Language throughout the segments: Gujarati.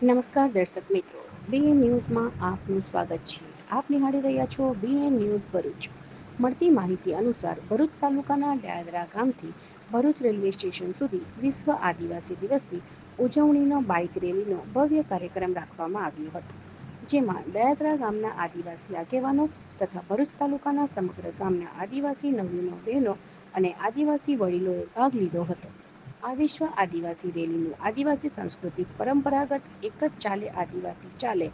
નમસ્કાર દર્શક મિત્રો. બીએન ન્યૂઝમાં આપનું સ્વાગત છે. આપ નિહાળી રહ્યા છો બીએન ન્યૂઝ ભરૂચ. મળતી માહિતી અનુસાર ભરૂચ તાલુકાના ડાયદરા ગામથી ભરૂચ રેલવે સ્ટેશન સુધી વિશ્વ આદિવાસી દિવસની ઉજવણીનો બાઇક રેલીનો ભવ્ય કાર્યક્રમ રાખવામાં આવ્યો હતો, જેમાં દયાદરા ગામના આદિવાસી આગેવાનો તથા ભરૂચ તાલુકાના સમગ્ર ગામના આદિવાસી નવીનો બહેનો અને આદિવાસી વડીલોએ ભાગ લીધો હતો. આ વિશ્વ આદિવાસી રેલીનું આદિવાસી સંસ્કૃતિ પરંપરાગત એક જ ચાલે આદિવાસી ચાલે.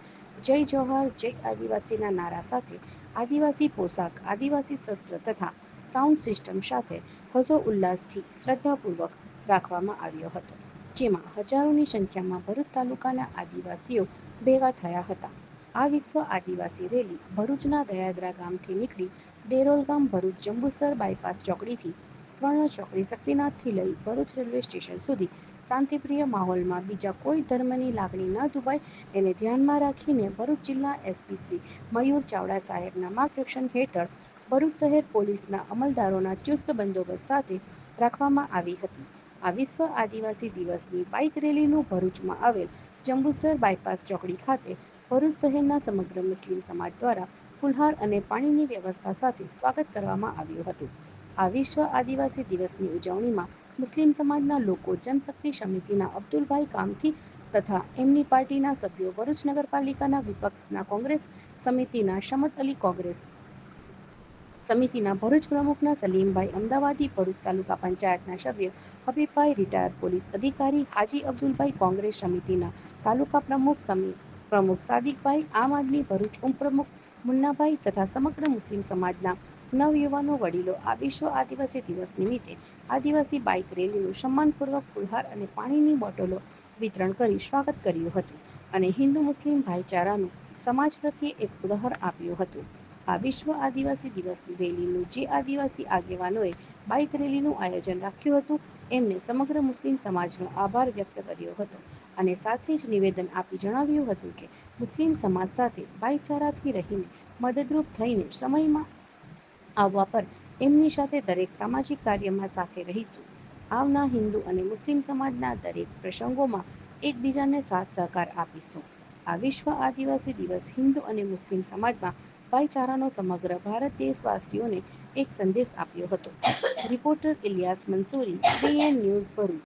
જય જવાહર, જય આદિવાસીના નારા સાથે આદિવાસી પોશાક, આદિવાસી શસ્ત્ર તથા સાઉન્ડ સિસ્ટમ સાથે હજો ઉલ્લાસથી શ્રદ્ધાપૂર્વક રાખવામાં આવ્યો હતો, જેમાં હજારોની સંખ્યામાં ભરૂચ તાલુકાના આદિવાસીઓ ભેગા થયા હતા. આ વિશ્વ આદિવાસી રેલી ભરૂચના દયાદરા ગામથી નીકળી દેરોલ ગામ ભરૂચ જંબુસર બાયપાસ ચોકડીથી સ્વર્ણ ચોકડી શક્તિનાથથી લઈ ભરૂચ રેલવે સ્ટેશન સુધી શાંતિપ્રિય માહોલમાં બીજા કોઈ ધર્મની લાગણી ન દુભાય એને ધ્યાનમાં રાખીને ભરૂચ જિલ્લા એસપીસી મયુર ચાવડા સાહેબના માર્ગદર્શન હેઠળ ભરૂચ શહેર પોલીસના અમલદારોના ચુસ્ત બંદોબસ્ત સાથે રાખવામાં આવી હતી. આ વિશ્વ આદિવાસી દિવસની બાઇક રેલીનું ભરૂચમાં આવેલ જંબુસર બાયપાસ ચોકડી ખાતે ભરૂચ શહેરના સમગ્ર મુસ્લિમ સમાજ દ્વારા ફુલહાર અને પાણીની વ્યવસ્થા સાથે સ્વાગત કરવામાં આવ્યું હતું. આ વિશ્વ આદિવાસી દિવસની ઉજવણીમાં મુસ્લિમ સમાજના લોકો, જનશક્તિ સમિતિના અબ્દુલભાઈ કામથી તથા એમની પાર્ટીના સભ્યો, ભરૂચ નગરપાલિકાના વિપક્ષના કોંગ્રેસ સમિતિના શમત અલી કોંગ્રેસ, સમિતિના ભરૂચ પ્રમુખના સલીમભાઈ અમદાવાદી, ભરૂચ તાલુકા પંચાયતના સભ્ય, હબીબભાઈ રિટાયર પોલીસ અધિકારી, હાજી અબ્દુલભાઈ કોંગ્રેસ સમિતિના તાલુકા પ્રમુખ પ્રમુખ સાદિકભાઈ, આમ આદમી ભરૂચ ઉપપ્રમુખ મુન્નાભાઈ તથા સમગ્ર મુસ્લિમ સમાજના નવયુવાનો વડીલો આ વિશ્વ આદિવાસી દિવસ નિમિત્તે આદિવાસી બાઇક રેલીનું સન્માનપૂર્વક ફૂલહાર અને પાણીની બોટલો વિતરણ કરી સ્વાગત કર્યું હતું અને હિન્દુ મુસ્લિમ ભાઈચારાનું સમાજ પ્રત્યે એક ઉદાહરણ આપ્યું હતું. આ વિશ્વ આદિવાસી દિવસની રેલીનું જે આદિવાસી આગેવાનોએ બાઇક રેલીનું આયોજન રાખ્યું હતું, એમને સમગ્ર મુસ્લિમ સમાજનો આભાર વ્યક્ત કર્યો હતો અને સાથે જ નિવેદન આપી જણાવ્યું હતું કે મુસ્લિમ સમાજ સાથે ભાઈચારાથી રહીને મદદરૂપ થઈને સમયમાં આવવા પર એમની સાથે દરેક સામાજિક કાર્યમાં સાથે રહીશું. આવના હિન્દુ અને મુસ્લિમ સમાજના દરેક પ્રસંગોમાં એકબીજાને સાથ સહકાર આપીશું. આ વિશ્વ આદિવાસી દિવસ હિન્દુ અને મુસ્લિમ સમાજમાં ભાઈચારાનો સમગ્ર ભારત દેશવાસીઓને એક સંદેશ આપ્યો હતો. Reporter Iliyas Mansuri BN news Bharuch.